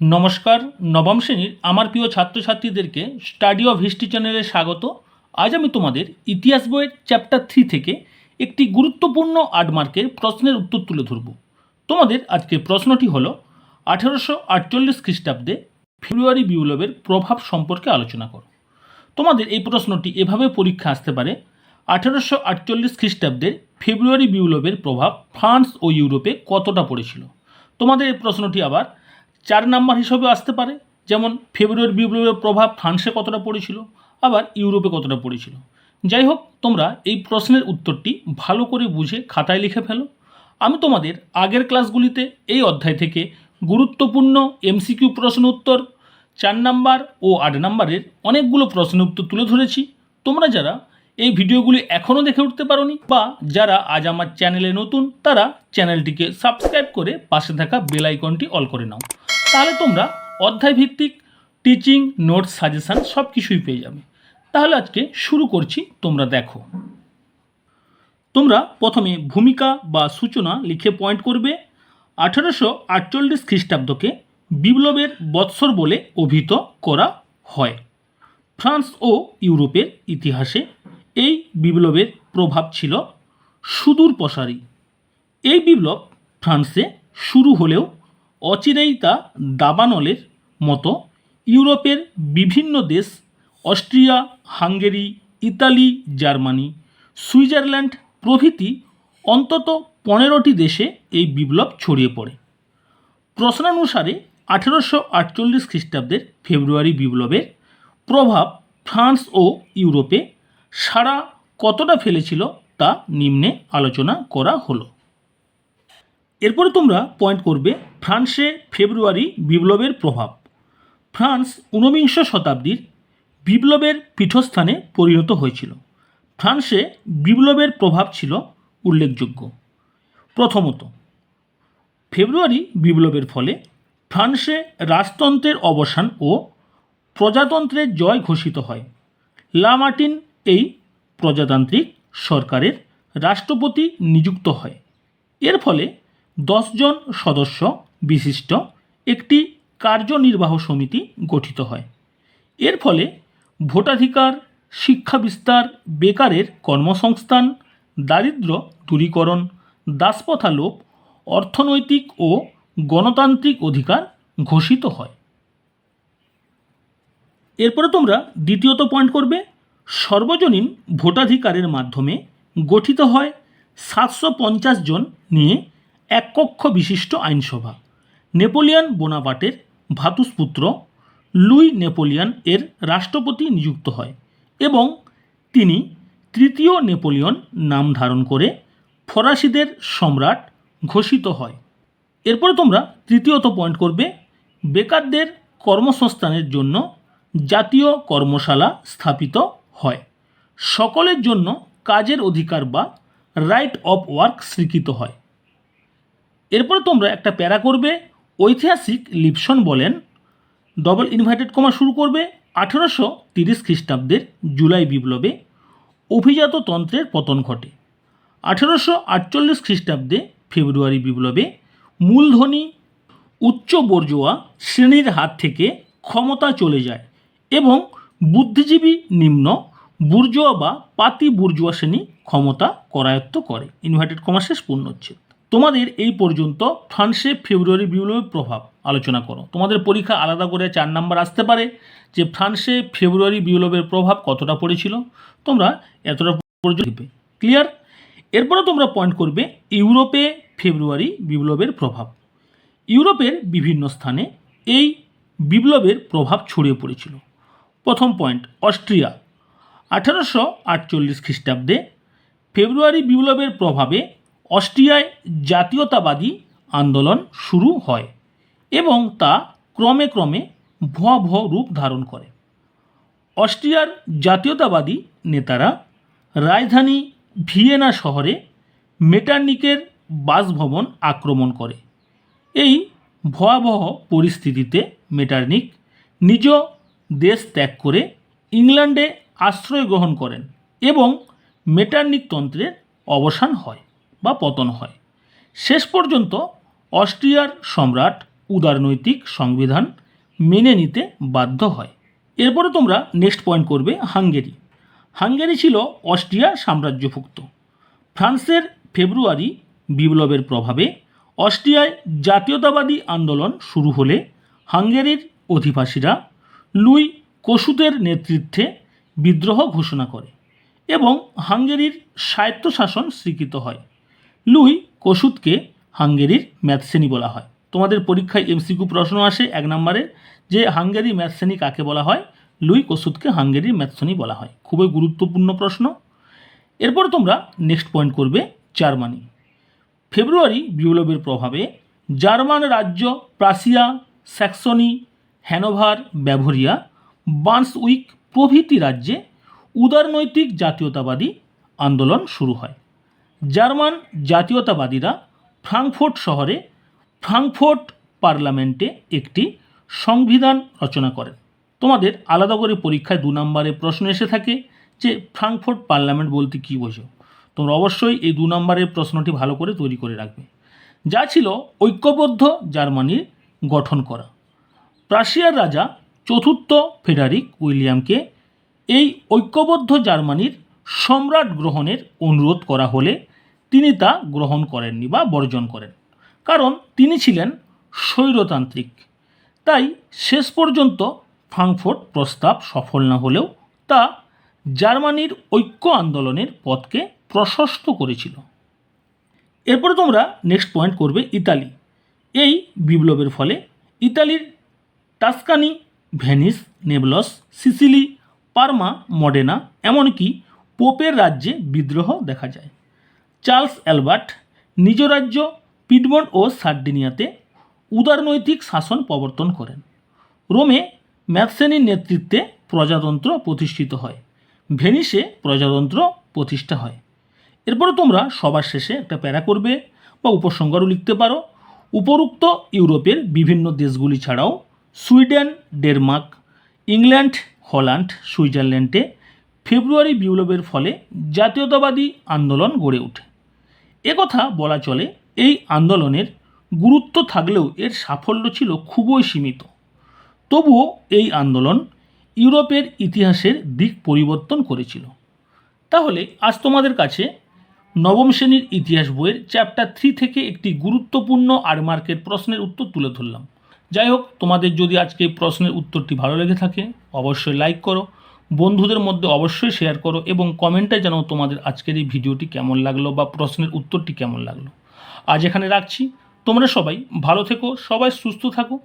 নমস্কার, নবম শ্রেণির আমার প্রিয় ছাত্রছাত্রীদেরকে স্টাডি অফ হিস্ট্রি চ্যানেলে স্বাগত। আজ আমি তোমাদের ইতিহাস বইয়ের চ্যাপ্টার থ্রি থেকে একটি গুরুত্বপূর্ণ আট মার্কের প্রশ্নের উত্তর তুলে ধরব। তোমাদের আজকের প্রশ্নটি হলো, আঠেরোশো আটচল্লিশ খ্রিস্টাব্দে ফেব্রুয়ারি বিপ্লবের প্রভাব সম্পর্কে আলোচনা করো। তোমাদের এই প্রশ্নটি এভাবে পরীক্ষা আসতে পারে, আঠেরোশো আটচল্লিশ খ্রিস্টাব্দের ফেব্রুয়ারি বিপ্লবের প্রভাব ফ্রান্স ও ইউরোপে কতটা পড়েছিল? তোমাদের এই প্রশ্নটি আবার চার নাম্বার হিসেবে আসতে পারে। যেমন ফেব্রুয়ারি বিপ্লবের প্রভাব ফ্রান্সে কতটা পড়েছিল, আবার ইউরোপে কতটা পড়েছিল। যাই হোক, তোমরা এই প্রশ্নের উত্তরটি ভালো করে বুঝে খাতায় লিখে ফেলো। আমি তোমাদের আগের ক্লাসগুলিতে এই অধ্যায় থেকে গুরুত্বপূর্ণ এমসিকিউ প্রশ্ন উত্তর, চার নাম্বার ও আট নাম্বারের অনেকগুলো প্রশ্ন উত্তর তুলে ধরেছি। তোমরা যারা এই ভিডিওগুলি এখনও দেখে উঠতে পারোনি বা যারা আজ আমার চ্যানেলে নতুন, তারা চ্যানেলটিকে সাবস্ক্রাইব করে পাশে থাকা বেল আইকনটি অল করে নাও। তাহলে তোমরা অধ্যায় ভিত্তিক টিচিং নোটস সাজেশান সব কিছুই পেয়ে যাবে। তাহলে আজকে শুরু করছি, তোমরা দেখো। তোমরা প্রথমে ভূমিকা বা সূচনা লিখে পয়েন্ট করবে। আঠারোশো আটচল্লিশ খ্রিস্টাব্দকে বিপ্লবের বৎসর বলে অভিহিত করা হয়। ফ্রান্স ও ইউরোপের ইতিহাসে এই বিপ্লবের প্রভাব ছিল সুদূর প্রসারী এই বিপ্লব ফ্রান্সে শুরু হলেও অচিরেই তা দাবানলের মতো ইউরোপের বিভিন্ন দেশ, Austria, Hungary, Italy, Germany, Switzerland প্রভৃতি অন্তত পনেরোটি দেশে এই বিপ্লব ছড়িয়ে পড়ে। প্রশ্নানুসারে আঠেরোশো আটচল্লিশ খ্রিস্টাব্দের ফেব্রুয়ারি বিপ্লবের প্রভাব ফ্রান্স ও ইউরোপে সারা কতটা ফেলেছিল তা নিম্নে আলোচনা করা হলো। এরপরে তোমরা পয়েন্ট করবে ফ্রান্সে ফেব্রুয়ারি বিপ্লবের প্রভাব। ফ্রান্স ঊনবিংশ শতাব্দীর বিপ্লবের পীঠস্থানে পরিণত হয়েছিল। ফ্রান্সে বিপ্লবের প্রভাব ছিল উল্লেখযোগ্য। প্রথমত, ফেব্রুয়ারি বিপ্লবের ফলে ফ্রান্সে রাজতন্ত্রের অবসান ও প্রজাতন্ত্রের জয় ঘোষিত হয়। লামার্টিন এই প্রজাতান্ত্রিক সরকারের রাষ্ট্রপতি নিযুক্ত হয়। এর ফলে দশজন সদস্য বিশিষ্ট একটি কার্যনির্বাহ সমিতি গঠিত হয়। এর ফলে ভোটাধিকার, শিক্ষা বিস্তার, বেকারের কর্মসংস্থান, দারিদ্র দূরীকরণ দাসপ্রথা লোপ অর্থনৈতিক ও গণতান্ত্রিক অধিকার ঘোষিত হয়। এরপরে তোমরা দ্বিতীয়ত পয়েন্ট করবে, সর্বজনীন ভোটাধিকারের মাধ্যমে গঠিত হয় সাতশো পঞ্চাশ জন নিয়ে এক কক্ষ বিশিষ্ট আইনসভা। নেপোলিয়ন বোনাপার্টের ভ্রাতুষ্পুত্র লুই নেপোলিয়ন এর রাষ্ট্রপতি নিযুক্ত হয় এবং তিনি তৃতীয় নেপোলিয়ন নাম ধারণ করে ফরাসিদের সম্রাট ঘোষিত হয়। এরপরে তোমরা তৃতীয়ত পয়েন্ট করবে বেকারদের কর্মসংস্থানের জন্য জাতীয় কর্মশালা স্থাপিত হয়। সকলের জন্য কাজের অধিকার বা রাইট অফ ওয়ার্ক স্বীকৃত হয়। এরপরে তোমরা একটা প্যারা করবে, ঐতিহাসিক লিপসন বলেন ডবল ইনভার্টেড কমা শুরু করবে, আঠেরোশো তিরিশ খ্রিস্টাব্দের জুলাই বিপ্লবে অভিজাত তন্ত্রের পতন ঘটে। আঠেরোশো আটচল্লিশ খ্রিস্টাব্দে ফেব্রুয়ারি বিপ্লবে মূলধনী উচ্চ বর্জোয়া শ্রেণির হাত থেকে ক্ষমতা চলে যায় এবং বুদ্ধিজীবী নিম্ন বুর্জোয়া বা পাতি বুর্জোয়া শ্রেণি ক্ষমতা করায়ত্ত করে। ইনভার্টেড কমা শেষ পূর্ণ হচ্ছে। তোমাদের এই পর্যন্ত ফ্রান্সে ফেব্রুয়ারি বিপ্লবের প্রভাব আলোচনা করো। তোমাদের পরীক্ষা আলাদা করে চার নাম্বার আসতে পারে যে ফ্রান্সে ফেব্রুয়ারি বিপ্লবের প্রভাব কতটা পড়েছিল। তোমরা এতটা পর্যন্ত ক্লিয়ার এরপরে তোমরা পয়েন্ট করবে ইউরোপে ফেব্রুয়ারি বিপ্লবের প্রভাব। ইউরোপের বিভিন্ন স্থানে এই বিপ্লবের প্রভাব ছড়িয়ে পড়েছিল। প্রথম পয়েন্ট অস্ট্রিয়া। আঠারোশো আটচল্লিশ খ্রিস্টাব্দে ফেব্রুয়ারি বিপ্লবের প্রভাবে অস্ট্রিয়ায় জাতীয়তাবাদী আন্দোলন শুরু হয় এবং তা ক্রমে ক্রমে ভয়াবহ রূপ ধারণ করে। অস্ট্রিয়ার জাতীয়তাবাদী নেতারা রাজধানী ভিয়েনা শহরে মেটার্নিকের বাসভবন আক্রমণ করে। এই ভয়াবহ পরিস্থিতিতে মেটার্নিক নিজ দেশ ত্যাগ করে ইংল্যান্ডে আশ্রয় গ্রহণ করেন এবং মেটার্নিক তন্ত্রের অবসান হয়। বা পতন হয়। শেষ পর্যন্ত অস্ট্রিয়ার সম্রাট উদারনৈতিক সংবিধান মেনে নিতে বাধ্য হয়। এরপরে তোমরা নেক্সট পয়েন্ট করবে হাঙ্গেরি। হাঙ্গেরি ছিল অস্ট্রিয়া সাম্রাজ্যভুক্ত। ফ্রান্সের ফেব্রুয়ারি বিপ্লবের প্রভাবে অস্ট্রিয়ায় জাতীয়তাবাদী আন্দোলন শুরু হলে হাঙ্গেরির অধিবাসীরা লুই কসুতের নেতৃত্বে বিদ্রোহ ঘোষণা করে এবং হাঙ্গেরির স্বায়ত্তশাসন স্বীকৃত হয়। লুই কসুতকে হাঙ্গেরির ম্যাথসেনি বলা হয়। তোমাদের পরীক্ষায় এমসিকিউ প্রশ্ন আসে এক নম্বরে, যে হাঙ্গেরি ম্যাথসেনি কাকে বলা হয়? লুই কসুতকে হাঙ্গেরির ম্যাথসেনি বলা হয়। খুবই গুরুত্বপূর্ণ প্রশ্ন। এরপর তোমরা নেক্সট পয়েন্ট করবে, জার্মানি। ফেব্রুয়ারি বিপ্লবের প্রভাবে জার্মান রাজ্য প্রাসিয়া, স্যাক্সনি, হ্যানোভার ব্যাভরিয়া বার্নসউইক প্রভৃতি রাজ্যে উদারনৈতিক জাতীয়তাবাদী আন্দোলন শুরু হয়। জার্মান জাতীয়তাবাদীরা ফ্রাঙ্কফোর্ট শহরে ফ্রাঙ্কফোর্ট পার্লামেন্টে একটি সংবিধান রচনা করেন। তোমাদের আলাদা করে পরীক্ষায় দু নম্বরে প্রশ্ন এসে থাকে যে ফ্রাঙ্কফোর্ট পার্লামেন্ট বলতে কী বোঝো? তোমরা অবশ্যই এই দু নম্বরের প্রশ্নটি ভালো করে তৈরি করে রাখবে। যা ছিল ঐক্যবদ্ধ জার্মানির গঠন করা। প্রাশিয়ার রাজা চতুর্থ ফেডারিক উইলিয়ামকে এই ঐক্যবদ্ধ জার্মানির সম্রাট গ্রহণের অনুরোধ করা হলে তিনি তা গ্রহণ করেননি বা বর্জন করেন। কারণ তিনি ছিলেন স্বৈরতান্ত্রিক। তাই শেষ পর্যন্ত ফ্রাঙ্কফুর্ট প্রস্তাব সফল না হলেও তা জার্মানির ঐক্য আন্দোলনের পথকে প্রশস্ত করেছিল। এরপরে তোমরা নেক্সট পয়েন্ট করবে ইতালি। এই বিপ্লবের ফলে ইতালির Tuscany, Venice Naples Sicily, Parma, Modena, এমনকি পোপের রাজ্যে বিদ্রোহ দেখা যায়। চার্লস অ্যালবার্ট নিজ রাজ্য পিডমন্ড ও সার্ডিনিয়াতে উদারনৈতিক শাসন প্রবর্তন করেন। রোমে ম্যাথসেনির নেতৃত্বে প্রজাতন্ত্র প্রতিষ্ঠিত হয়। ভেনিসে প্রজাতন্ত্র প্রতিষ্ঠা হয়। এরপরে তোমরা সবার শেষে একটা প্যারা করবে বা উপসংহারও লিখতে পারো। উপরোক্ত ইউরোপের বিভিন্ন দেশগুলি ছাড়াও সুইডেন, ডেনমার্ক, ইংল্যান্ড, হল্যান্ড, সুইজারল্যান্ডে ফেব্রুয়ারি বিপ্লবের ফলে জাতীয়তাবাদী আন্দোলন গড়ে ওঠে। একথা বলা চলে, এই আন্দোলনের গুরুত্ব থাকলেও এর সাফল্য ছিল খুবই সীমিত। তবুও এই আন্দোলন ইউরোপের ইতিহাসের দিক পরিবর্তন করেছিল। তাহলে আজ তোমাদের কাছে নবম শ্রেণির ইতিহাস বইয়ের চ্যাপ্টার থ্রি থেকে একটি গুরুত্বপূর্ণ আট মার্কের প্রশ্নের উত্তর তুলে ধরলাম। যাই হোক, তোমাদের যদি আজকে প্রশ্নের উত্তরটি ভালো লেগে থাকে, অবশ্যই লাইক করো বন্ধুদের মধ্যে অবশ্যই শেয়ার করো এবং কমেন্টে জানাও তোমাদের আজকের এই ভিডিওটি কেমন লাগল বা প্রশ্নের উত্তরটি কেমন লাগল। আজ এখানে রাখছি। তোমরা সবাই ভালো থেকো, সবাই সুস্থ থাকো।